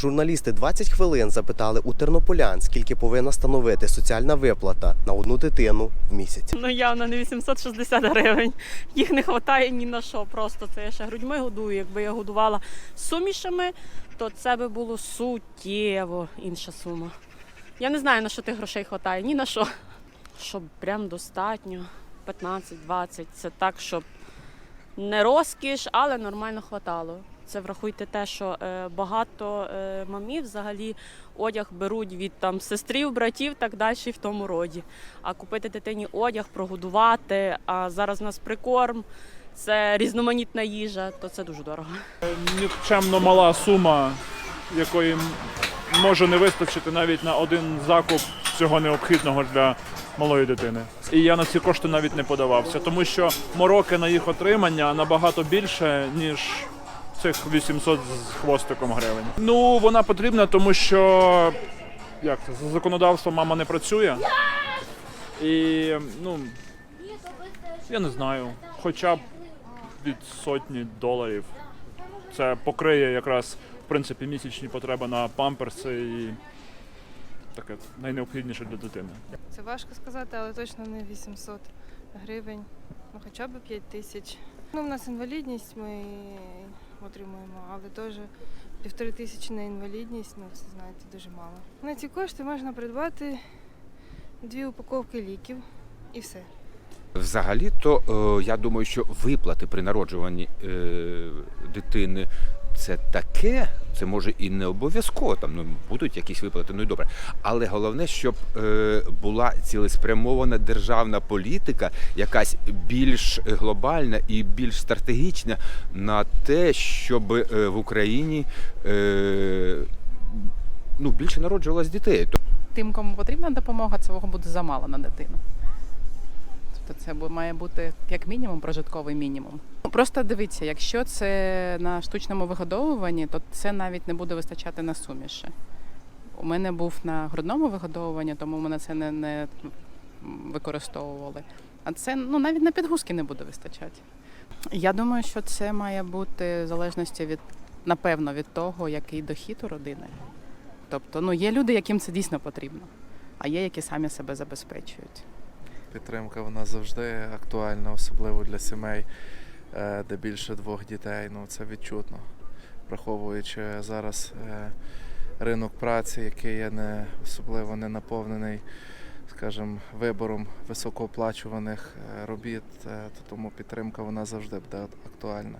Журналісти 20 хвилин запитали у тернополян, скільки повинна становити соціальна виплата на одну дитину в місяць. Ну явно не 860 гривень. Їх не вистачає ні на що. Просто це я ще грудьми годую. Якби я годувала сумішами, то це би було суттєво інша сума. Я не знаю, на що тих грошей вистачає, ні на що. Щоб прям достатньо 15-20. Це так, щоб не розкіш, але нормально хватало. Це врахуйте те, що е, багато е, мамів взагалі одяг беруть від там сестрів, братів, так далі в тому роді. А купити дитині одяг, прогодувати, а зараз у нас прикорм, це різноманітна їжа, то це дуже дорого. нікчемно мала сума, якої може не вистачити навіть на один закуп цього необхідного для малої дитини. І я на ці кошти навіть не подавався, тому що мороки на їх отримання набагато більше, ніж цих 800 з хвостиком гривень. Ну, вона потрібна, тому що як це, за законодавством мама не працює. І ну, я не знаю, хоча б від сотні доларів. Це покриє якраз в принципі місячні потреби на памперси і таке найнеобхідніше для дитини. Це важко сказати, але точно не 800 гривень, ну хоча б 5 тисяч. Ну, у нас інвалідність ми отримуємо, але теж півтори тисячі на інвалідність, ну це знаєте, дуже мало. На ці кошти можна придбати дві упаковки ліків і все. Взагалі-то е, я думаю, що виплати при народжуванні е, дитини це таке, це може і не обов'язково. Там ну будуть якісь виплати, ну і добре. Але головне, щоб е, була цілеспрямована державна політика, якась більш глобальна і більш стратегічна на те, щоб е, в Україні е, ну, більше народжувалось дітей. тим, кому потрібна допомога, цього буде замало на дитину. Це має бути як мінімум прожитковий мінімум. Просто дивіться, якщо це на штучному вигодовуванні, то це навіть не буде вистачати на суміші. У мене був на грудному вигодовуванні, тому мене це не, не використовували. А це ну, навіть на підгузки не буде вистачати. Я думаю, що це має бути в залежності від, напевно, від того, який дохід у родини. Тобто, ну є люди, яким це дійсно потрібно, а є, які самі себе забезпечують. Підтримка вона завжди актуальна, особливо для сімей, е, де більше двох дітей. Ну це відчутно, враховуючи зараз е, ринок праці, який є не особливо не наповнений, скажімо, вибором високооплачуваних е, робіт, то тому підтримка вона завжди буде актуальна.